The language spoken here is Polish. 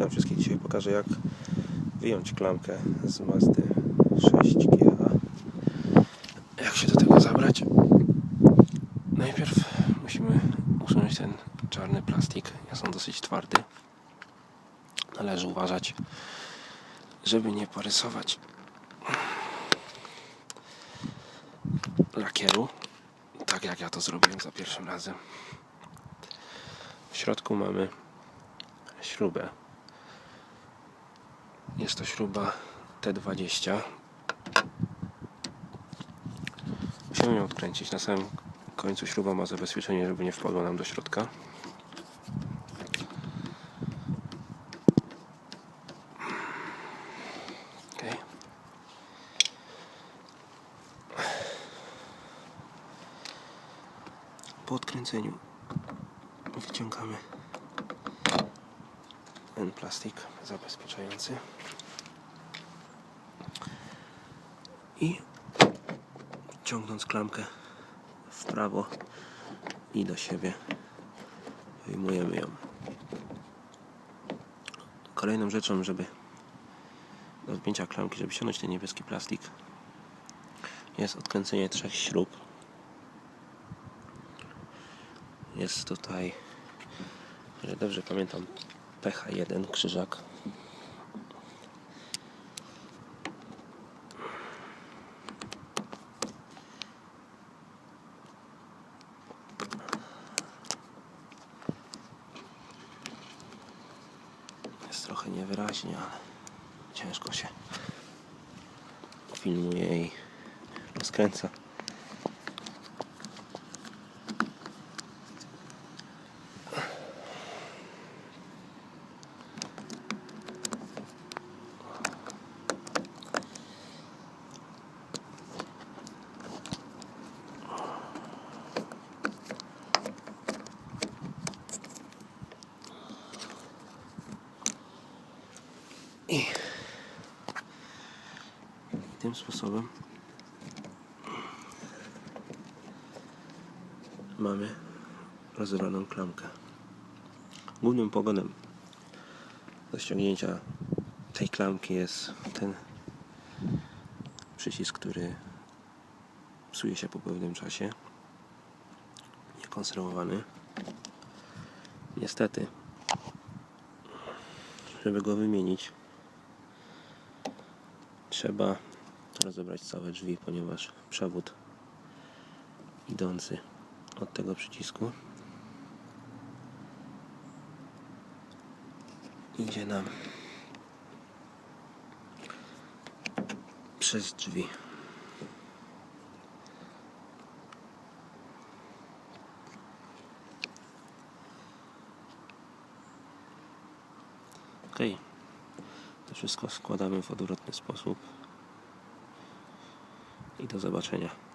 Witam wszystkich. Dzisiaj pokażę jak wyjąć klamkę z Mazdy 6GA. Jak się do tego zabrać? Najpierw musimy usunąć ten czarny plastik. Jest on dosyć twardy. Należy uważać, żeby nie porysować lakieru. Tak jak ja to zrobiłem za pierwszym razem. W środku mamy śrubę. Jest to śruba T20. Musimy ją odkręcić. Na samym końcu śruba ma zabezpieczenie, żeby nie wpadła nam do środka. Okay. Po odkręceniu wyciągamy ten plastik zabezpieczający i ciągnąc klamkę w prawo i do siebie wyjmujemy ją. Kolejną rzeczą, żeby do odpięcia klamki, żeby ściągnąć ten niebieski plastik jest odkręcenie trzech śrub. Jest tutaj, że dobrze pamiętam, PH1 krzyżak. Jest trochę niewyraźnie, ale ciężko się filmuje i rozkręca. I tym sposobem mamy rozerwaną klamkę. Głównym pogonem do ściągnięcia tej klamki jest ten przycisk, który psuje się po pewnym czasie. Niekonserwowany. Niestety żeby go wymienić trzeba rozebrać całe drzwi, ponieważ przewód idący od tego przycisku idzie nam przez drzwi. Ok. To wszystko składamy w odwrotny sposób. I do zobaczenia.